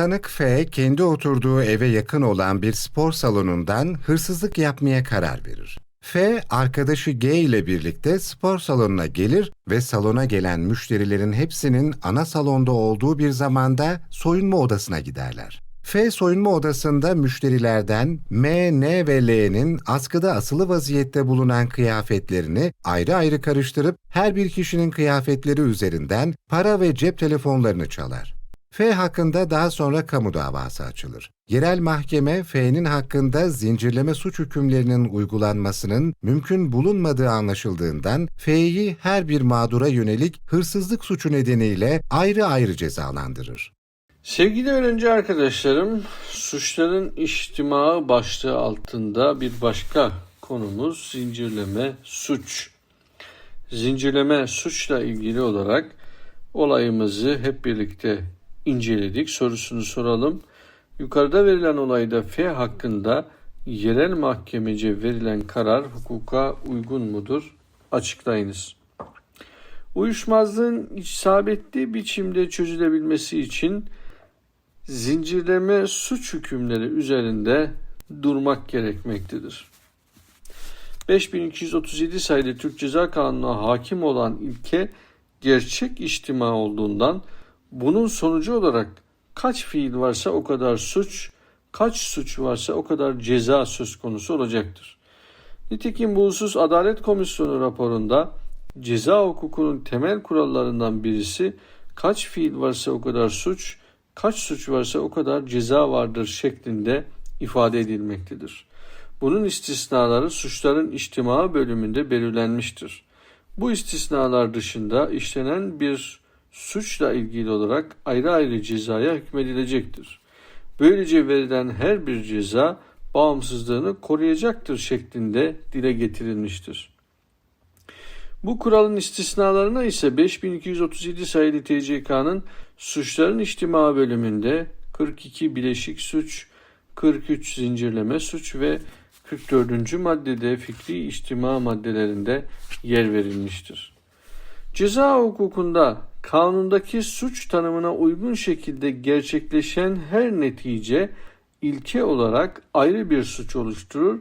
Sanık F kendi oturduğu eve yakın olan bir spor salonundan hırsızlık yapmaya karar verir. F arkadaşı G ile birlikte spor salonuna gelir ve salona gelen müşterilerin hepsinin ana salonda olduğu bir zamanda soyunma odasına giderler. F soyunma odasında müşterilerden M, N ve L'nin askıda asılı vaziyette bulunan kıyafetlerini ayrı ayrı karıştırıp her bir kişinin kıyafetleri üzerinden para ve cep telefonlarını çalar. F hakkında daha sonra kamu davası açılır. Yerel mahkeme F'nin hakkında zincirleme suç hükümlerinin uygulanmasının mümkün bulunmadığı anlaşıldığından F'yi her bir mağdura yönelik hırsızlık suçu nedeniyle ayrı ayrı cezalandırır. Sevgili öğrenci arkadaşlarım, suçların içtimaı başlığı altında bir başka konumuz zincirleme suç. Zincirleme suçla ilgili olarak olayımızı hep birlikte inceledik. Sorusunu soralım. Yukarıda verilen olayda F hakkında yerel mahkemece verilen karar hukuka uygun mudur? Açıklayınız. Uyuşmazlığın isabetli biçimde çözülebilmesi için zincirleme suç hükümleri üzerinde durmak gerekmektedir. 5237 sayılı Türk Ceza Kanunu'na hakim olan ilke gerçek içtima olduğundan bunun sonucu olarak kaç fiil varsa o kadar suç, kaç suç varsa o kadar ceza söz konusu olacaktır. Nitekim bu husus Adalet Komisyonu raporunda ceza hukukunun temel kurallarından birisi kaç fiil varsa o kadar suç, kaç suç varsa o kadar ceza vardır şeklinde ifade edilmektedir. Bunun istisnaları suçların içtima bölümünde belirlenmiştir. Bu istisnalar dışında işlenen bir suçla ilgili olarak ayrı ayrı cezaya hükmedilecektir. Böylece verilen her bir ceza bağımsızlığını koruyacaktır şeklinde dile getirilmiştir. Bu kuralın istisnalarına ise 5237 sayılı TCK'nın suçların içtima bölümünde 42 bileşik suç, 43 zincirleme suç ve 44. maddede fikri içtima maddelerinde yer verilmiştir. Ceza hukukunda kanundaki suç tanımına uygun şekilde gerçekleşen her netice ilke olarak ayrı bir suç oluşturur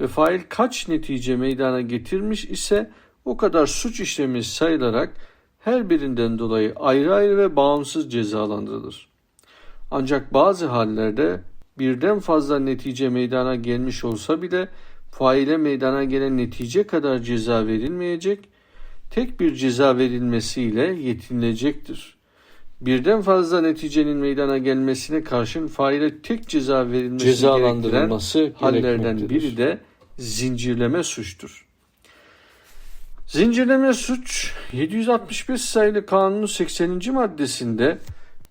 ve fail kaç netice meydana getirmiş ise o kadar suç işlemiş sayılarak her birinden dolayı ayrı ayrı ve bağımsız cezalandırılır. Ancak bazı hallerde birden fazla netice meydana gelmiş olsa bile faile meydana gelen netice kadar ceza verilmeyecek, tek bir ceza verilmesiyle yetinilecektir. Birden fazla neticenin meydana gelmesine karşın faile tek ceza verilmesi Cezalandırılması hallerden biri de zincirleme suçtur. Zincirleme suç 765 sayılı kanunun 80. maddesinde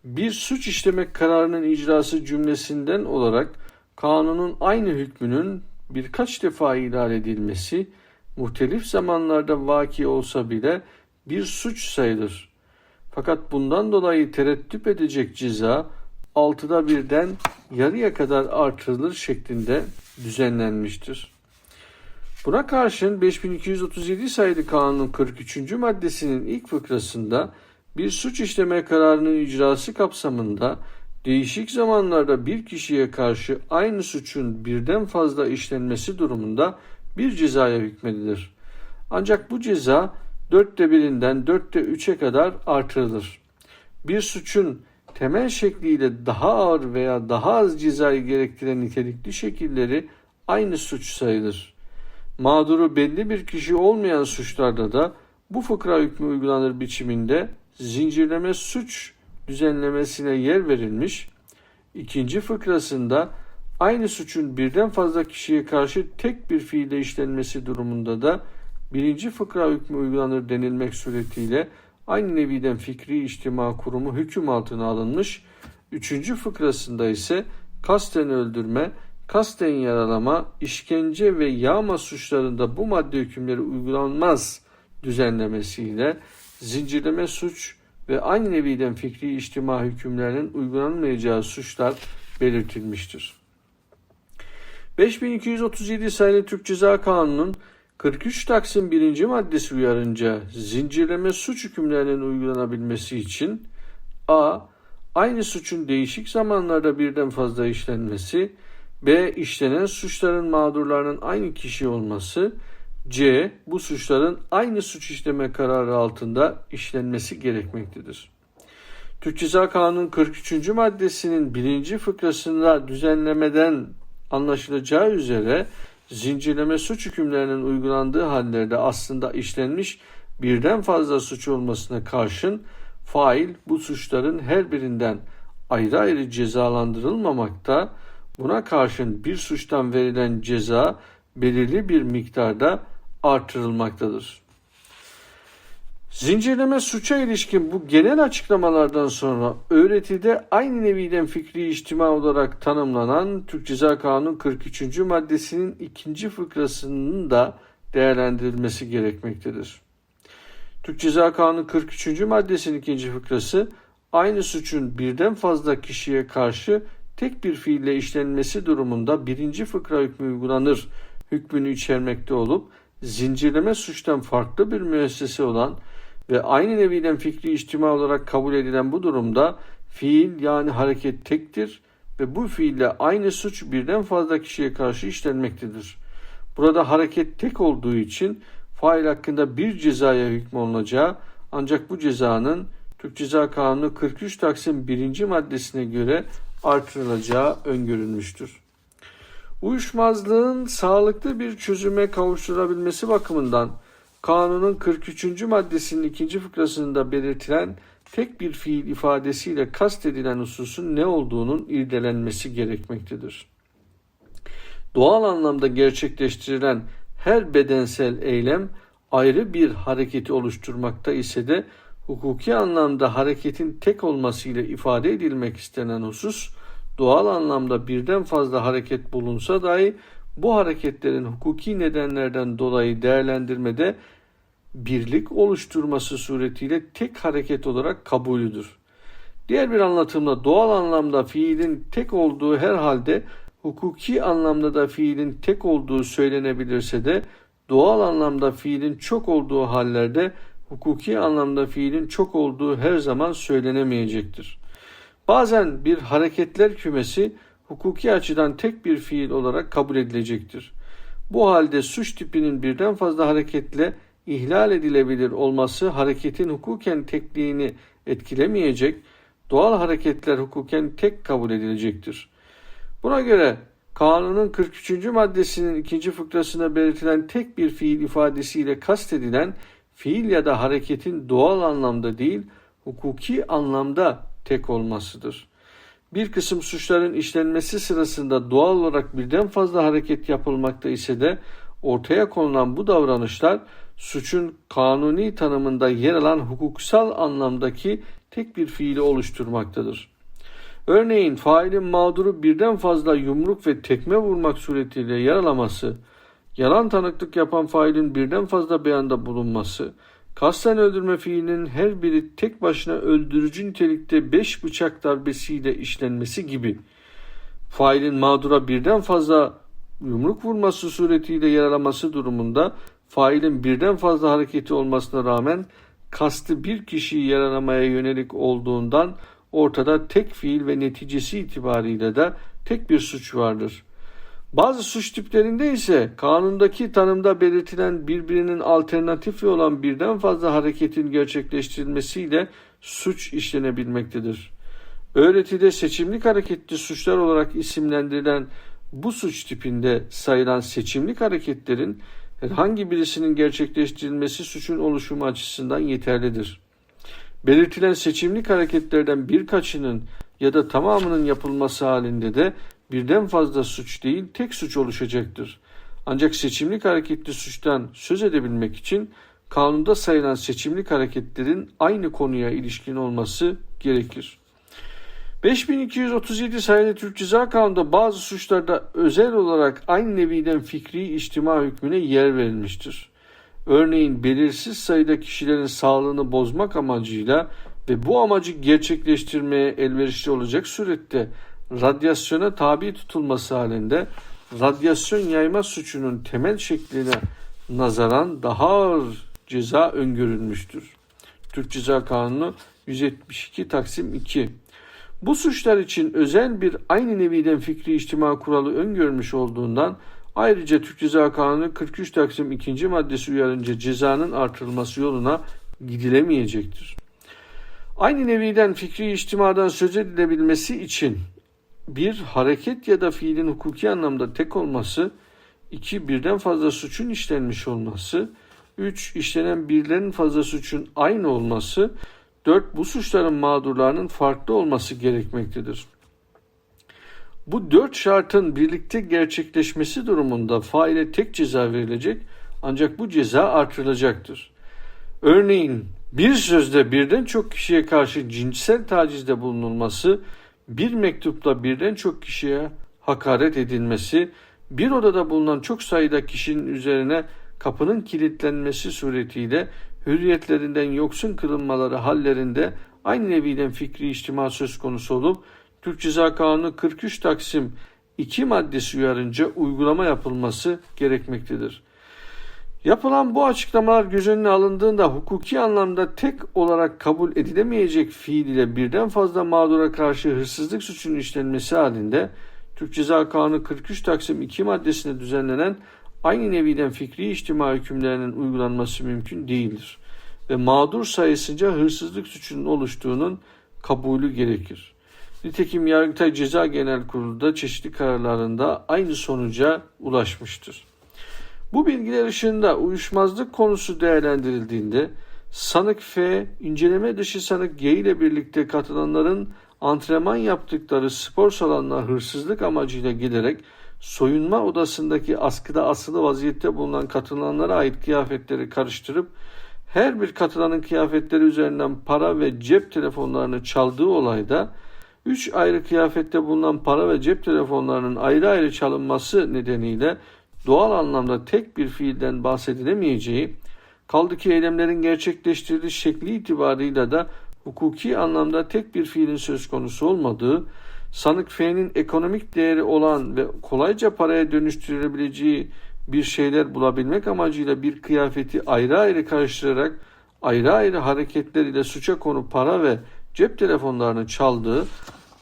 bir suç işlemek kararının icrası cümlesinden olarak kanunun aynı hükmünün birkaç defa ihlal edilmesi muhtelif zamanlarda vaki olsa bile bir suç sayılır. Fakat bundan dolayı tereddüt edecek ceza altıda birden yarıya kadar artırılır şeklinde düzenlenmiştir. Buna karşın 5237 sayılı kanunun 43. maddesinin ilk fıkrasında bir suç işleme kararının icrası kapsamında değişik zamanlarda bir kişiye karşı aynı suçun birden fazla işlenmesi durumunda bir cezaya hükmedilir. Ancak bu ceza dörtte birinden dörtte üçe kadar artırılır. Bir suçun temel şekliyle daha ağır veya daha az cezayı gerektiren nitelikli şekilleri aynı suç sayılır. Mağduru belli bir kişi olmayan suçlarda da bu fıkra hükmü uygulanır biçiminde zincirleme suç düzenlemesine yer verilmiş. İkinci fıkrasında aynı suçun birden fazla kişiye karşı tek bir fiille işlenmesi durumunda da birinci fıkra hükmü uygulanır denilmek suretiyle aynı neviden fikri içtima kurumu hüküm altına alınmış. Üçüncü fıkrasında ise kasten öldürme, kasten yaralama, işkence ve yağma suçlarında bu madde hükümleri uygulanmaz düzenlemesiyle zincirleme suç ve aynı neviden fikri içtima hükümlerinin uygulanmayacağı suçlar belirtilmiştir. 5237 sayılı Türk Ceza Kanunu'nun 43 Taksim 1. maddesi uyarınca zincirleme suç hükümlerinin uygulanabilmesi için a. Aynı suçun değişik zamanlarda birden fazla işlenmesi, b. işlenen suçların mağdurlarının aynı kişi olması, c. Bu suçların aynı suç işleme kararı altında işlenmesi gerekmektedir. Türk Ceza Kanunu'nun 43. maddesinin birinci fıkrasında düzenlemeden anlaşılacağı üzere zincirleme suç hükümlerinin uygulandığı hallerde aslında işlenmiş birden fazla suç olmasına karşın fail bu suçların her birinden ayrı ayrı cezalandırılmamakta, buna karşın bir suçtan verilen ceza belirli bir miktarda artırılmaktadır. Zincirleme suça ilişkin bu genel açıklamalardan sonra öğretide aynı neviden fikri içtima olarak tanımlanan Türk Ceza Kanunu 43. maddesinin ikinci fıkrasının da değerlendirilmesi gerekmektedir. Türk Ceza Kanunu 43. maddesinin ikinci fıkrası aynı suçun birden fazla kişiye karşı tek bir fiille işlenmesi durumunda birinci fıkra hükmü uygulanır hükmünü içermekte olup zincirleme suçtan farklı bir müessese olan ve aynı neviden fikri içtima olarak kabul edilen bu durumda fiil yani hareket tektir ve bu fiille aynı suç birden fazla kişiye karşı işlenmektedir. Burada hareket tek olduğu için fail hakkında bir cezaya hükmolunacağı ancak bu cezanın Türk Ceza Kanunu 43 Taksim 1. maddesine göre artırılacağı öngörülmüştür. Uyuşmazlığın sağlıklı bir çözüme kavuşturulabilmesi bakımından Kanunun 43. maddesinin ikinci fıkrasında belirtilen tek bir fiil ifadesiyle kastedilen hususun ne olduğunun irdelenmesi gerekmektedir. Doğal anlamda gerçekleştirilen her bedensel eylem ayrı bir hareketi oluşturmakta ise de hukuki anlamda hareketin tek olmasıyla ifade edilmek istenen husus doğal anlamda birden fazla hareket bulunsa dahi bu hareketlerin hukuki nedenlerden dolayı değerlendirmede birlik oluşturması suretiyle tek hareket olarak kabulüdür. Diğer bir anlatımla doğal anlamda fiilin tek olduğu her halde hukuki anlamda da fiilin tek olduğu söylenebilirse de doğal anlamda fiilin çok olduğu hallerde hukuki anlamda fiilin çok olduğu her zaman söylenemeyecektir. Bazen bir hareketler kümesi hukuki açıdan tek bir fiil olarak kabul edilecektir. Bu halde suç tipinin birden fazla hareketle ihlal edilebilir olması hareketin hukuken tekliğini etkilemeyecek, doğal hareketler hukuken tek kabul edilecektir. Buna göre kanunun 43. maddesinin ikinci fıkrasında belirtilen tek bir fiil ifadesiyle kastedilen fiil ya da hareketin doğal anlamda değil, hukuki anlamda tek olmasıdır. Bir kısım suçların işlenmesi sırasında doğal olarak birden fazla hareket yapılmakta ise de ortaya konulan bu davranışlar suçun kanuni tanımında yer alan hukuksal anlamdaki tek bir fiili oluşturmaktadır. Örneğin failin mağduru birden fazla yumruk ve tekme vurmak suretiyle yaralaması, yalan tanıklık yapan failin birden fazla beyanda bulunması, kasten öldürme fiilinin her biri tek başına öldürücü nitelikte beş bıçak darbesiyle işlenmesi gibi, failin mağdura birden fazla yumruk vurması suretiyle yaralaması durumunda failin birden fazla hareketi olmasına rağmen kastı bir kişiyi yaralamaya yönelik olduğundan ortada tek fiil ve neticesi itibariyle de tek bir suç vardır. Bazı suç tiplerinde ise kanundaki tanımda belirtilen birbirinin alternatifi olan birden fazla hareketin gerçekleştirilmesiyle suç işlenebilmektedir. Öğretide seçimlik hareketli suçlar olarak isimlendirilen bu suç tipinde sayılan seçimlik hareketlerin herhangi birisinin gerçekleştirilmesi suçun oluşumu açısından yeterlidir. Belirtilen seçimlik hareketlerden birkaçının ya da tamamının yapılması halinde de birden fazla suç değil tek suç oluşacaktır. Ancak seçimlik hareketli suçtan söz edebilmek için kanunda sayılan seçimlik hareketlerin aynı konuya ilişkin olması gerekir. 5237 sayılı Türk Ceza Kanunu'nda bazı suçlarda özel olarak aynı neviden fikri içtima hükmüne yer verilmiştir. Örneğin belirsiz sayıda kişilerin sağlığını bozmak amacıyla ve bu amacı gerçekleştirmeye elverişli olacak surette radyasyona tabi tutulması halinde radyasyon yayma suçunun temel şekline nazaran daha ağır ceza öngörülmüştür. Türk Ceza Kanunu 172 Taksim 2 bu suçlar için özel bir aynı neviden fikri içtima kuralı öngörmüş olduğundan ayrıca Türk Ceza Kanunu 43 Taksim 2. maddesi uyarınca cezanın artırılması yoluna gidilemeyecektir. Aynı neviden fikri içtimadan söz edilebilmesi için bir hareket ya da fiilin hukuki anlamda tek olması, iki birden fazla suçun işlenmiş olması, üç işlenen birlerin fazla suçun aynı olması, dört bu suçların mağdurlarının farklı olması gerekmektedir. Bu dört şartın birlikte gerçekleşmesi durumunda faile tek ceza verilecek ancak bu ceza artırılacaktır. Örneğin bir sözde birden çok kişiye karşı cinsel tacizde bulunulması, bir mektupla birden çok kişiye hakaret edilmesi, bir odada bulunan çok sayıda kişinin üzerine kapının kilitlenmesi suretiyle hürriyetlerinden yoksun kılınmaları hallerinde aynı neviden fikri içtima söz konusu olup Türk Ceza Kanunu 43 Taksim 2 maddesi uyarınca uygulama yapılması gerekmektedir. Yapılan bu açıklamalar göz önüne alındığında hukuki anlamda tek olarak kabul edilemeyecek fiil ile birden fazla mağdura karşı hırsızlık suçunun işlenmesi halinde Türk Ceza Kanunu 43 Taksim 2 maddesinde düzenlenen aynı neviden fikri içtima hükümlerinin uygulanması mümkün değildir ve mağdur sayısınca hırsızlık suçunun oluştuğunun kabulü gerekir. Nitekim Yargıtay Ceza Genel Kurulu da çeşitli kararlarında aynı sonuca ulaşmıştır. Bu bilgiler ışığında uyuşmazlık konusu değerlendirildiğinde sanık F, inceleme dışı sanık G ile birlikte katılanların antrenman yaptıkları spor salonuna hırsızlık amacıyla giderek soyunma odasındaki askıda asılı vaziyette bulunan katılanlara ait kıyafetleri karıştırıp her bir katılanın kıyafetleri üzerinden para ve cep telefonlarını çaldığı olayda 3 ayrı kıyafette bulunan para ve cep telefonlarının ayrı ayrı çalınması nedeniyle doğal anlamda tek bir fiilden bahsedilemeyeceği, kaldı ki eylemlerin gerçekleştirildiği şekli itibarıyla da hukuki anlamda tek bir fiilin söz konusu olmadığı, sanık F'nin ekonomik değeri olan ve kolayca paraya dönüştürülebileceği bir şeyler bulabilmek amacıyla bir kıyafeti ayrı ayrı karıştırarak ayrı ayrı hareketler ile suça konu para ve cep telefonlarını çaldığı,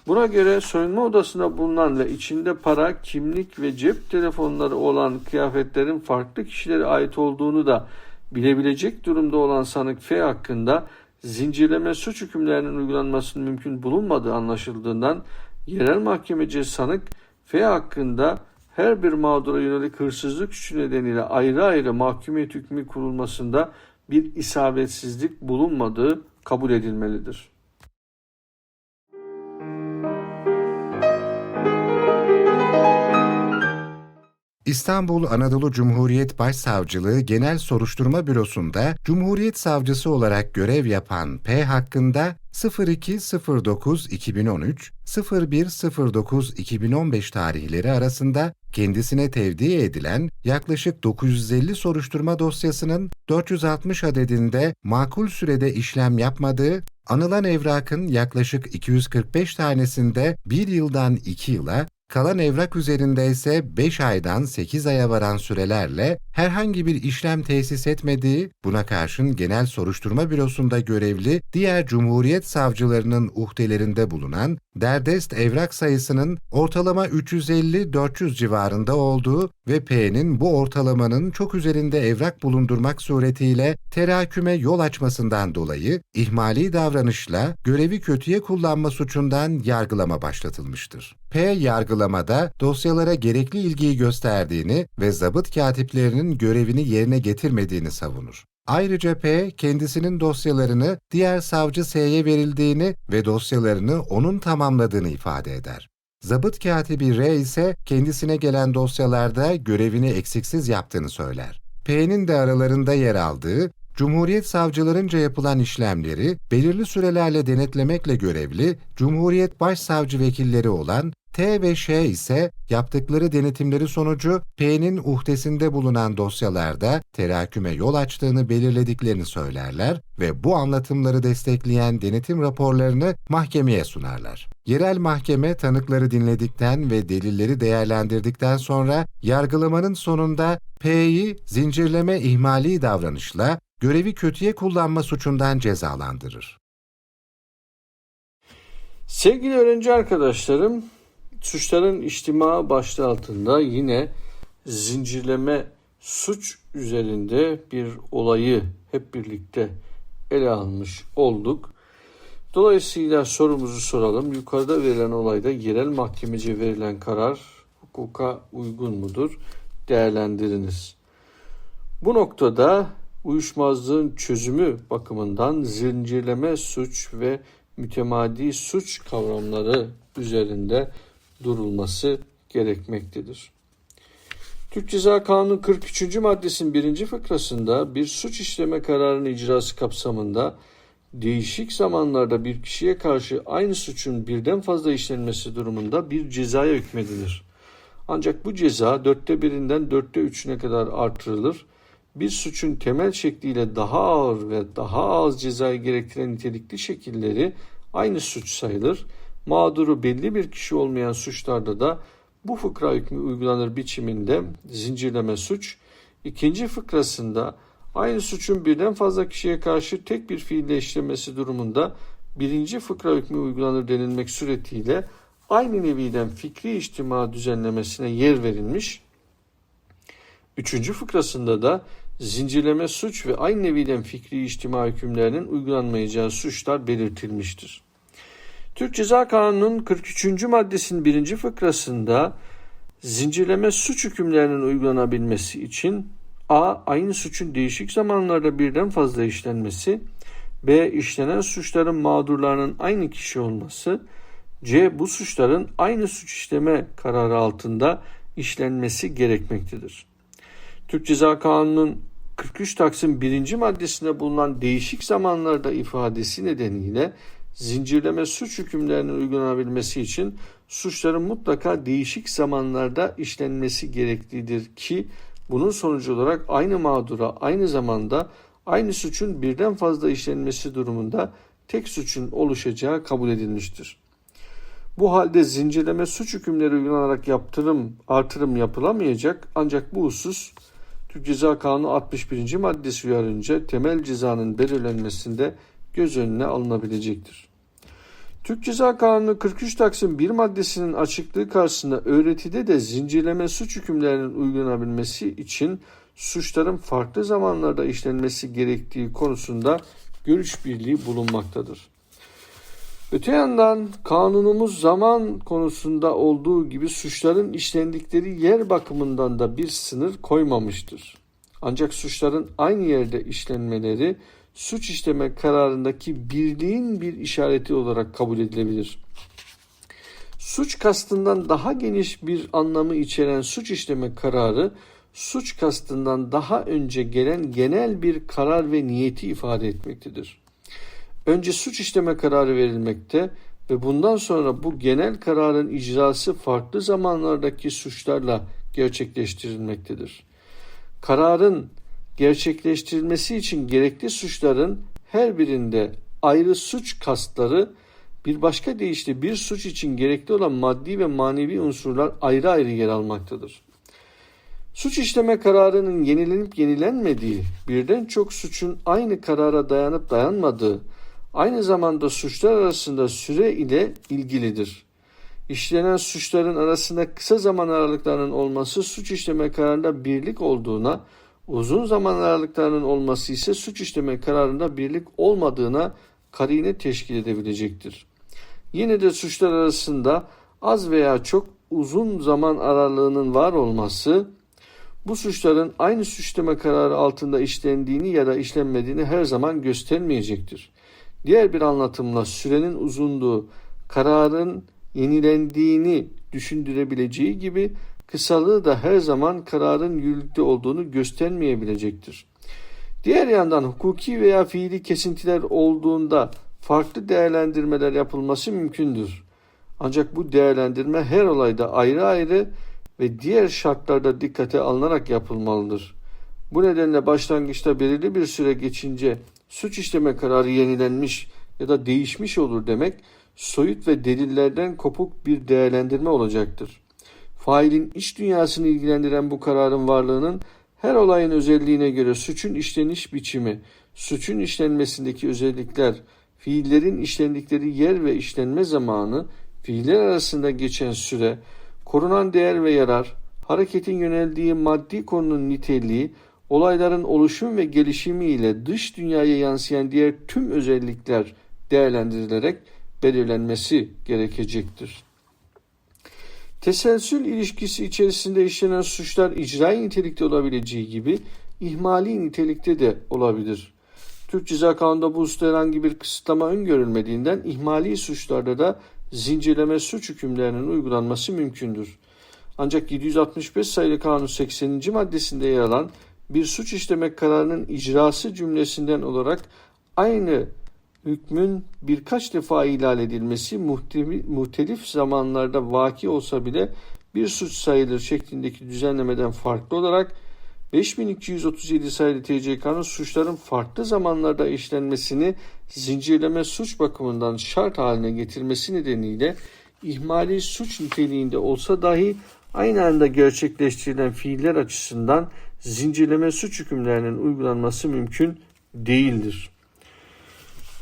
buna göre soyunma odasında bulunan ve içinde para, kimlik ve cep telefonları olan kıyafetlerin farklı kişilere ait olduğunu da bilebilecek durumda olan sanık F hakkında zincirleme suç hükümlerinin uygulanmasının mümkün bulunmadığı anlaşıldığından yerel mahkemeci sanık F hakkında her bir mağdura yönelik hırsızlık suçu nedeniyle ayrı ayrı mahkumiyet hükmü kurulmasında bir isabetsizlik bulunmadığı kabul edilmelidir. İstanbul Anadolu Cumhuriyet Başsavcılığı Genel Soruşturma Bürosu'nda Cumhuriyet Savcısı olarak görev yapan P hakkında 0209-2013, 0109-2015 tarihleri arasında kendisine tevdi edilen yaklaşık 950 soruşturma dosyasının 460 adedinde makul sürede işlem yapmadığı, anılan evrakın yaklaşık 245 tanesinde 1 yıldan 2 yıla, Kalan evrak üzerinde ise 5 aydan 8 aya varan sürelerle herhangi bir işlem tesis etmediği, buna karşın Genel Soruşturma Bürosu'nda görevli diğer Cumhuriyet savcılarının uhdelerinde bulunan derdest evrak sayısının ortalama 350-400 civarında olduğu ve P'nin bu ortalamanın çok üzerinde evrak bulundurmak suretiyle teraküme yol açmasından dolayı ihmali davranışla görevi kötüye kullanma suçundan yargılama başlatılmıştır. P yargılamada dosyalara gerekli ilgiyi gösterdiğini ve zabıt katiplerinin görevini yerine getirmediğini savunur. Ayrıca P, kendisinin dosyalarını diğer savcı S'ye verildiğini ve dosyalarını onun tamamladığını ifade eder. Zabıt katibi R ise kendisine gelen dosyalarda görevini eksiksiz yaptığını söyler. P'nin de aralarında yer aldığı Cumhuriyet savcılarınca yapılan işlemleri belirli sürelerle denetlemekle görevli Cumhuriyet Başsavcı vekilleri olan T ve Ş ise yaptıkları denetimleri sonucu P'nin uhdesinde bulunan dosyalarda teraküme yol açtığını belirlediklerini söylerler ve bu anlatımları destekleyen denetim raporlarını mahkemeye sunarlar. Yerel mahkeme tanıkları dinledikten ve delilleri değerlendirdikten sonra yargılamanın sonunda P'yi zincirleme ihmali davranışla görevi kötüye kullanma suçundan cezalandırır. Sevgili öğrenci arkadaşlarım, suçların içtima başlığı altında yine zincirleme suç üzerinde bir olayı hep birlikte ele almış olduk. Dolayısıyla sorumuzu soralım. Yukarıda verilen olayda yerel mahkemece verilen karar hukuka uygun mudur? Değerlendiriniz. Bu noktada uyuşmazlığın çözümü bakımından zincirleme suç ve mütemadi suç kavramları üzerinde durulması gerekmektedir. Türk Ceza Kanunu 43. maddesinin birinci fıkrasında bir suç işleme kararının icrası kapsamında değişik zamanlarda bir kişiye karşı aynı suçun birden fazla işlenmesi durumunda bir cezaya hükmedilir. Ancak bu ceza dörtte birinden dörtte üçüne kadar artırılır. Bir suçun temel şekliyle daha ağır ve daha az cezayı gerektiren nitelikli şekilleri aynı suç sayılır. Mağduru belli bir kişi olmayan suçlarda da bu fıkra hükmü uygulanır biçiminde zincirleme suç. İkinci fıkrasında aynı suçun birden fazla kişiye karşı tek bir fiille işlemesi durumunda birinci fıkra hükmü uygulanır denilmek suretiyle aynı neviden fikri içtima düzenlemesine yer verilmiş. Üçüncü fıkrasında da zincirleme suç ve aynı neviden fikri içtima hükümlerinin uygulanmayacağı suçlar belirtilmiştir. Türk Ceza Kanunu'nun 43. maddesinin birinci fıkrasında zincirleme suç hükümlerinin uygulanabilmesi için A. Aynı suçun değişik zamanlarda birden fazla işlenmesi B. işlenen suçların mağdurlarının aynı kişi olması C. Bu suçların aynı suç işleme kararı altında işlenmesi gerekmektedir. Türk Ceza Kanunu'nun 43 Taksim 1. maddesinde bulunan değişik zamanlarda ifadesi nedeniyle zincirleme suç hükümlerinin uygulanabilmesi için suçların mutlaka değişik zamanlarda işlenmesi gereklidir ki bunun sonucu olarak aynı mağdura aynı zamanda aynı suçun birden fazla işlenmesi durumunda tek suçun oluşacağı kabul edilmiştir. Bu halde zincirleme suç hükümleri uygulanarak yaptırım, artırım yapılamayacak ancak bu husus Türk Ceza Kanunu 61. maddesi uyarınca temel cezanın belirlenmesinde göz önüne alınabilecektir. Türk Ceza Kanunu 43 Taksim 1 maddesinin açıklığı karşısında öğretide de zincirleme suç hükümlerinin uygulanabilmesi için suçların farklı zamanlarda işlenmesi gerektiği konusunda görüş birliği bulunmaktadır. Öte yandan kanunumuz zaman konusunda olduğu gibi suçların işlendikleri yer bakımından da bir sınır koymamıştır. Ancak suçların aynı yerde işlenmeleri suç işleme kararındaki birliğin bir işareti olarak kabul edilebilir. Suç kastından daha geniş bir anlamı içeren suç işleme kararı suç kastından daha önce gelen genel bir karar ve niyeti ifade etmektedir. Önce suç işleme kararı verilmekte ve bundan sonra bu genel kararın icrası farklı zamanlardaki suçlarla gerçekleştirilmektedir. Kararın gerçekleştirilmesi için gerekli suçların her birinde ayrı suç kastları bir başka deyişle bir suç için gerekli olan maddi ve manevi unsurlar ayrı ayrı yer almaktadır. Suç işleme kararının yenilenip yenilenmediği, birden çok suçun aynı karara dayanıp dayanmadığı, aynı zamanda suçlar arasında süre ile ilgilidir. İşlenen suçların arasında kısa zaman aralıklarının olması suç işleme kararında birlik olduğuna, uzun zaman aralıklarının olması ise suç işleme kararında birlik olmadığına karine teşkil edebilecektir. Yine de suçlar arasında az veya çok uzun zaman aralığının var olması bu suçların aynı suçlama kararı altında işlendiğini ya da işlenmediğini her zaman göstermeyecektir. Diğer bir anlatımla sürenin uzunluğu kararın yenilendiğini düşündürebileceği gibi kısalığı da her zaman kararın yürürlükte olduğunu göstermeyebilecektir. Diğer yandan hukuki veya fiili kesintiler olduğunda farklı değerlendirmeler yapılması mümkündür. Ancak bu değerlendirme her olayda ayrı ayrı ve diğer şartlarda dikkate alınarak yapılmalıdır. Bu nedenle başlangıçta belirli bir süre geçince suç işleme kararı yenilenmiş ya da değişmiş olur demek soyut ve delillerden kopuk bir değerlendirme olacaktır. Failin iç dünyasını ilgilendiren bu kararın varlığının her olayın özelliğine göre suçun işleniş biçimi, suçun işlenmesindeki özellikler, fiillerin işlendikleri yer ve işlenme zamanı, fiiller arasında geçen süre, korunan değer ve yarar, hareketin yöneldiği maddi konunun niteliği, olayların oluşum ve gelişimi ile dış dünyaya yansıyan diğer tüm özellikler değerlendirilerek belirlenmesi gerekecektir. Teselsül ilişkisi içerisinde işlenen suçlar icrai nitelikte olabileceği gibi ihmali nitelikte de olabilir. Türk Ceza Kanunu'nda bu hususta herhangi bir kısıtlama öngörülmediğinden ihmali suçlarda da zincirleme suç hükümlerinin uygulanması mümkündür. Ancak 765 sayılı kanun 80. maddesinde yer alan bir suç işlemek kararının icrası cümlesinden olarak aynı hükmün birkaç defa ihlal edilmesi muhtelif zamanlarda vaki olsa bile bir suç sayılır şeklindeki düzenlemeden farklı olarak 5237 sayılı TCK'nın suçların farklı zamanlarda işlenmesini zincirleme suç bakımından şart haline getirmesi nedeniyle ihmali suç niteliğinde olsa dahi aynı anda gerçekleştirilen fiiller açısından zincirleme suç hükümlerinin uygulanması mümkün değildir.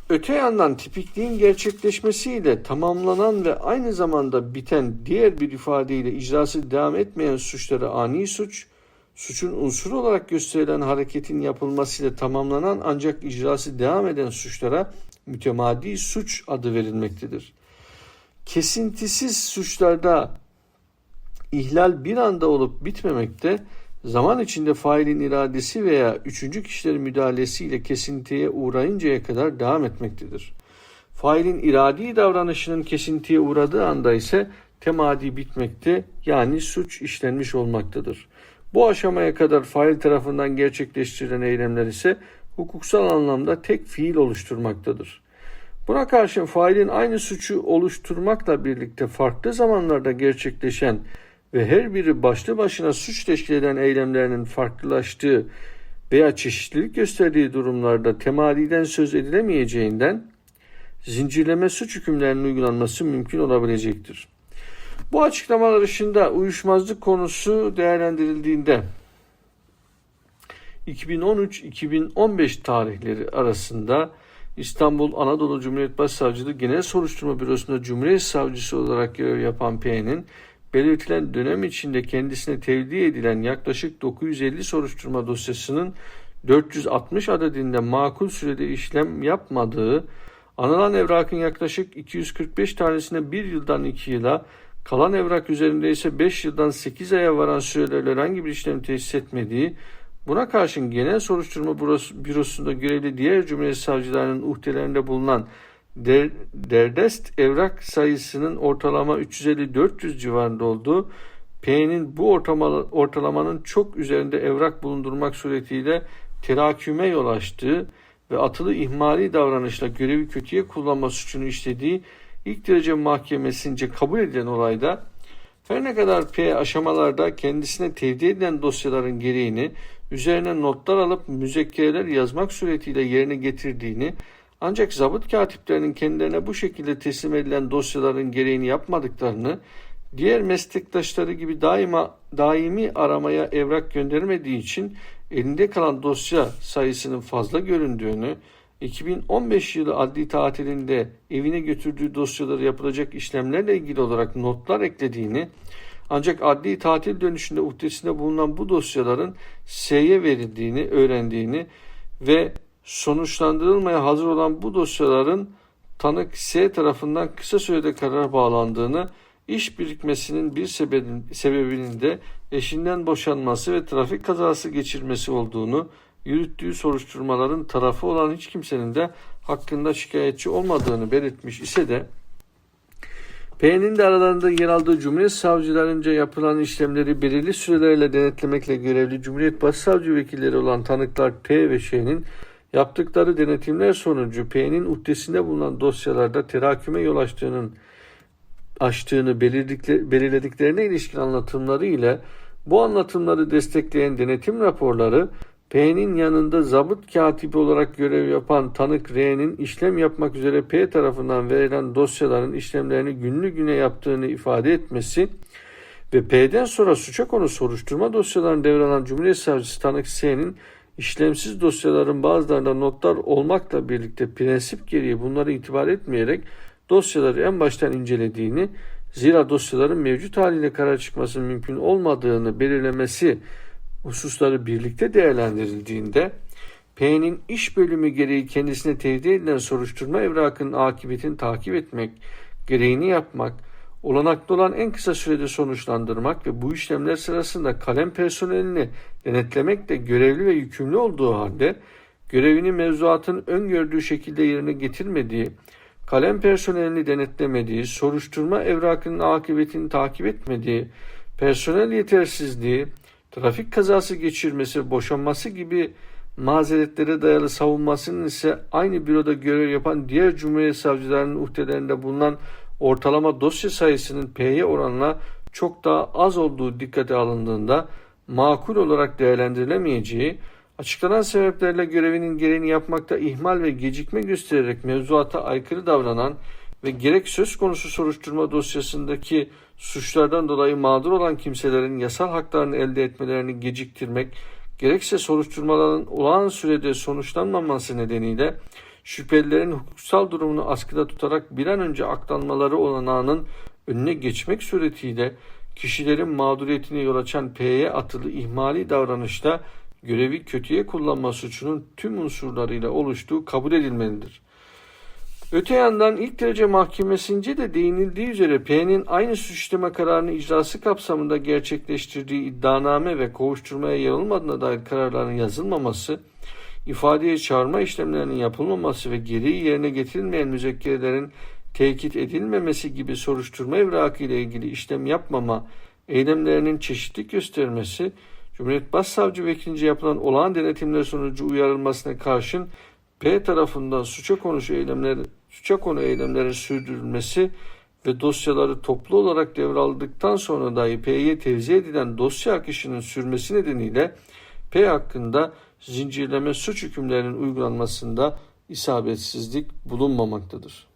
Öte yandan tipikliğin gerçekleşmesiyle tamamlanan ve aynı zamanda biten diğer bir ifadeyle icrası devam etmeyen suçları ani suç, suçun unsuru olarak gösterilen hareketin yapılmasıyla tamamlanan ancak icrası devam eden suçlara mütemadi suç adı verilmektedir. Kesintisiz suçlarda ihlal bir anda olup bitmemekte, zaman içinde failin iradesi veya üçüncü kişilerin müdahalesiyle kesintiye uğrayıncaya kadar devam etmektedir. Failin iradi davranışının kesintiye uğradığı anda ise temadi bitmekte yani suç işlenmiş olmaktadır. Bu aşamaya kadar fail tarafından gerçekleştirilen eylemler ise hukuksal anlamda tek fiil oluşturmaktadır. Buna karşın failin aynı suçu oluşturmakla birlikte farklı zamanlarda gerçekleşen ve her biri başlı başına suç teşkil eden eylemlerinin farklılaştığı veya çeşitlilik gösterdiği durumlarda temaliden söz edilemeyeceğinden zincirleme suç hükümlerinin uygulanması mümkün olabilecektir. Bu açıklamalar dışında uyuşmazlık konusu değerlendirildiğinde 2013-2015 tarihleri arasında İstanbul Anadolu Cumhuriyet Başsavcılığı Genel Soruşturma Bürosu'nda Cumhuriyet Savcısı olarak görev yapan P'nin belirtilen dönem içinde kendisine tevdi edilen yaklaşık 950 soruşturma dosyasının 460 adedinde makul sürede işlem yapmadığı, anılan evrakın yaklaşık 245 tanesine 1 yıldan 2 yıla, kalan evrak üzerinde ise 5 yıldan 8 aya varan sürelerle herhangi bir işlem tesis etmediği, buna karşın Genel Soruşturma Bürosu'nda görevli diğer Cumhuriyet Savcılarının uhdelerinde bulunan Der, derdest evrak sayısının ortalama 350-400 civarında olduğu, P'nin bu ortalama, ortalamanın çok üzerinde evrak bulundurmak suretiyle teraküme yol açtığı ve atılı ihmali davranışla görevi kötüye kullanma suçunu işlediği ilk derece mahkemesince kabul edilen olayda her ne kadar P aşamalarda kendisine tevdi edilen dosyaların gereğini üzerine notlar alıp müzekkereler yazmak suretiyle yerine getirdiğini ancak zabıt katiplerinin kendilerine bu şekilde teslim edilen dosyaların gereğini yapmadıklarını, diğer meslektaşları gibi daima daimi aramaya evrak göndermediği için elinde kalan dosya sayısının fazla göründüğünü, 2015 yılı adli tatilinde evine götürdüğü dosyaları yapılacak işlemlerle ilgili olarak notlar eklediğini, ancak adli tatil dönüşünde uhdesinde bulunan bu dosyaların S'ye verildiğini öğrendiğini ve sonuçlandırılmaya hazır olan bu dosyaların tanık S tarafından kısa sürede karar bağlandığını, iş birikmesinin bir sebebinin, sebebinin de eşinden boşanması ve trafik kazası geçirmesi olduğunu, yürüttüğü soruşturmaların tarafı olan hiç kimsenin de hakkında şikayetçi olmadığını belirtmiş ise de P'nin de aralarında yer aldığı Cumhuriyet Savcılarınca yapılan işlemleri belirli sürelerle denetlemekle görevli Cumhuriyet Başsavcı vekilleri olan tanıklar P ve Ş'nin Yaptıkları denetimler sonucu P'nin uhdesinde bulunan dosyalarda teraküme yol açtığının açtığını belirledikle- belirlediklerine ilişkin anlatımları ile bu anlatımları destekleyen denetim raporları P'nin yanında zabıt katibi olarak görev yapan tanık R'nin işlem yapmak üzere P tarafından verilen dosyaların işlemlerini günlü güne yaptığını ifade etmesi ve P'den sonra suça konu soruşturma dosyalarını devralan Cumhuriyet Savcısı tanık S'nin işlemsiz dosyaların bazılarında notlar olmakla birlikte prensip gereği bunları itibar etmeyerek dosyaları en baştan incelediğini, zira dosyaların mevcut haliyle karar çıkmasının mümkün olmadığını belirlemesi hususları birlikte değerlendirildiğinde P'nin iş bölümü gereği kendisine tevdi edilen soruşturma evrakının akıbetini takip etmek, gereğini yapmak, olanaklı olan en kısa sürede sonuçlandırmak ve bu işlemler sırasında kalem personelini denetlemekle görevli ve yükümlü olduğu halde görevini mevzuatın öngördüğü şekilde yerine getirmediği, kalem personelini denetlemediği, soruşturma evrakının akıbetini takip etmediği, personel yetersizliği, trafik kazası geçirmesi, boşanması gibi mazeretlere dayalı savunmasının ise aynı büroda görev yapan diğer Cumhuriyet Savcılarının uhdelerinde bulunan ortalama dosya sayısının P'ye oranla çok daha az olduğu dikkate alındığında makul olarak değerlendirilemeyeceği, açıklanan sebeplerle görevinin gereğini yapmakta ihmal ve gecikme göstererek mevzuata aykırı davranan ve gerek söz konusu soruşturma dosyasındaki suçlardan dolayı mağdur olan kimselerin yasal haklarını elde etmelerini geciktirmek, gerekse soruşturmaların olağan sürede sonuçlanmaması nedeniyle şüphelilerin hukuksal durumunu askıda tutarak bir an önce aklanmaları olanağının önüne geçmek suretiyle kişilerin mağduriyetine yol açan P'ye atılı ihmali davranışta görevi kötüye kullanma suçunun tüm unsurlarıyla oluştuğu kabul edilmelidir. Öte yandan ilk derece mahkemesince de değinildiği üzere P'nin aynı suç işleme kararını icrası kapsamında gerçekleştirdiği iddianame ve kovuşturmaya yer olmadığına dair kararların yazılmaması, ifadeye çağırma işlemlerinin yapılmaması ve gereği yerine getirilmeyen müzekkerelerin tekit edilmemesi gibi soruşturma evrakı ile ilgili işlem yapmama eylemlerinin çeşitlilik göstermesi, Cumhuriyet Başsavcı Vekilinince yapılan olağan denetimler sonucu uyarılmasına karşın P tarafından suça konuş eylemler, suça konu eylemlerin sürdürülmesi ve dosyaları toplu olarak devraldıktan sonra dahi P'ye tevzi edilen dosya akışının sürmesi nedeniyle P hakkında zincirleme suç hükümlerinin uygulanmasında isabetsizlik bulunmamaktadır.